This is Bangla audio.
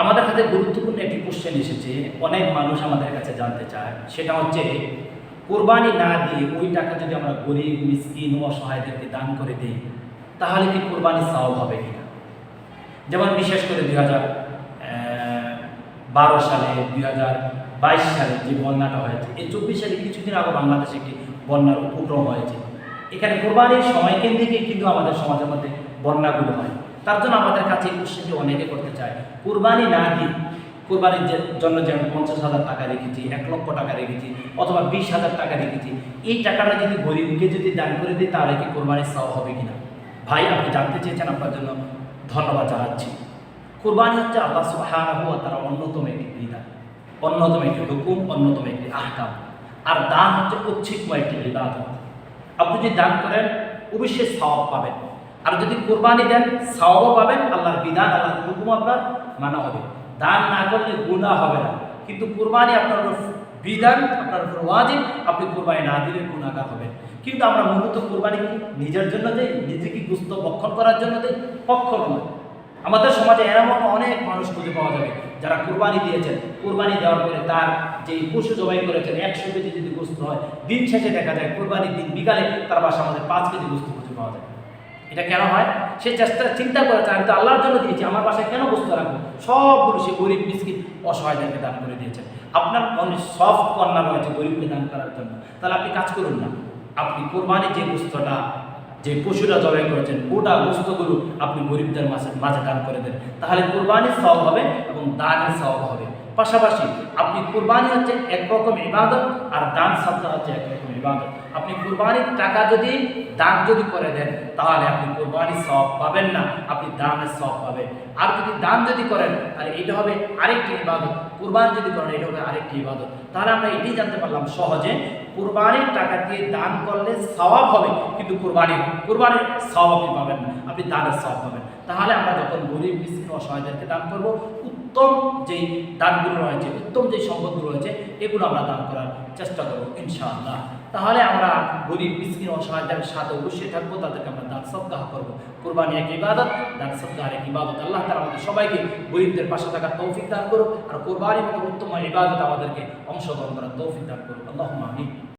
আমাদের কাছে গুরুত্বপূর্ণ একটি কোশ্চেন এসেছে, অনেক মানুষ আমাদের কাছে জানতে চায়। সেটা হচ্ছে, কোরবানি না দিয়ে ওই টাকা যদি আমরা গরিব, মিসকিন অসহায়দেরকে দান করে দিই, তাহলে কি কোরবানি সাওয়াব হবে কিনা? যেমন বিশেষ করে দুই হাজার বারো সালে দুই হাজার বাইশ সালে যে বন্যাটা হয়েছে, এই চব্বিশ সালে কিছুদিন আগে বাংলাদেশে একটি বন্যার উপক্রম হয়েছে। এখানে কোরবানির সময় কেন্দ্রিক কিন্তু আমাদের সমাজের মধ্যে বন্যাগুলো হয়। তার জন্য আমাদের কাছে কোশ্চেনটি অনেকে করতে চায়, কোরবানি না দিয়ে কোরবানির যে- জন্য যেমন পঞ্চাশ হাজার টাকা রেখেছি, এক লক্ষ টাকা রেখেছি অথবা বিশ হাজার টাকা রেখেছি, এই টাকাটা যদি গরিবকে যদি দান করে দিই, তাহলে কি কোরবানির সাওয়া হবে কিনা? ভাই, আপনি জানতে চেয়েছেন আপনার জন্য ধন্যবাদ জানাচ্ছি। কোরবানি হচ্ছে আল্লাহ ওয়া তাআলার অন্যতম একটি বিধান, অন্যতম একটি হুকুম, অন্যতম একটি আহকাম। আর দান হচ্ছে ঐচ্ছিকময় একটি ইবাদত। আপনি যদি দান করেন, অবশ্যই সওয়াব পাবেন। আর যদি কোরবানি দেন, সওয়াবও পাবেন, আল্লাহর বিধান, আল্লাহর হুকুম আপনার মানা হবে। দান না করলে গুনাহ হবে না। কিন্তু কোরবানি আপনার বিধান, আপনার উপর ওয়াজিব, আপনি কোরবানি না দিলে গুণাগার হবেন। কিন্তু আমরা মূলত কোরবানি কি নিজের জন্য দেই, নিজেকে গুস্ত বক্ষণ করার জন্য দেই? কখনো নয়। আমাদের সমাজে এমন অনেক মানুষ খুঁজে পাওয়া যাবে, যারা কোরবানি দিয়েছেন। কোরবানি দেওয়ার পরে তার যে পশু জবাই করেছেন, একশো কেজি যদি গোস্ত হয়, দিন শেষে দেখা যায় কোরবানির দিন বিকালে তার বাসা আমাদের পাঁচ কেজি গোস্ত এটা কেন হয়? সে চেষ্টা, চিন্তা করেছে আমি তো আল্লাহর জন্য দিয়েছি, আমার বাসায় কেন বস্তু রাখব? সবগুলো সে গরিব মিসকিন অসহায়দেরকে দান করে দিয়েছেন। আপনার মনে সব কর্নার রয়েছে গরিবকে দান করার জন্য। তাহলে আপনি কাজ করুন না। আপনি কোরবানির যে গোস্তটা যে পশুরা জবাই করেছেন, গোটা গোস্তগুলো আপনি গরিবদের মাঝে মাঝে দান করে দেন। তাহলে কোরবানির সব হবে এবং দানের সব হবে। পাশাপাশি আপনি কোরবানি হচ্ছে একরকম ইবাদত আর দান সাদা হচ্ছে একরকম ইবাদত। আপনি কোরবানির টাকা যদি দান যদি করে দেন, তাহলে আপনি কোরবানির সব পাবেন না, আপনি দানের সব পাবেন। আর যদি দান যদি করেন, তাহলে এটা হবে আরেকটি ইবাদত। কোরবানি যদি করেন, এটা হবে আরেকটি ইবাদত। তাহলে আমরা এটাই জানতে পারলাম সহজে, কোরবানির টাকা দিয়ে দান করলে সওয়াব হবে, কিন্তু কোরবানি, কুরবানির আপনি পাবেন না, আপনি দানের সওয়াব পাবেন। তাহলে আমরা যখন গরিব, মিসকিন, অসহায়দেরকে দান করব উত্তম যেই দানগুলো রয়েছে, উত্তম যেই সম্পদগুলো রয়েছে, এগুলো আমরা দান করার চেষ্টা করব, ইনশাআল্লাহ। তাহলে আমরা গরিব মিসকিন অসহায়দের সাথে অবশ্যই থাকব, তাদেরকে আমরা দান সপ্তাহ করব। কোরবানি এক ইবাদত, দান সপ্তাহ এক ইবাদত। আল্লাহ তারা আমাদের সবাইকে গরিবদের পাশে থাকার তৌফিক দান করুক, আর কোরবানির মতো উত্তম ইবাদত আমাদেরকে অংশগ্রহণ করার তৌফিক দান করুক। আল্লাহ আমিন।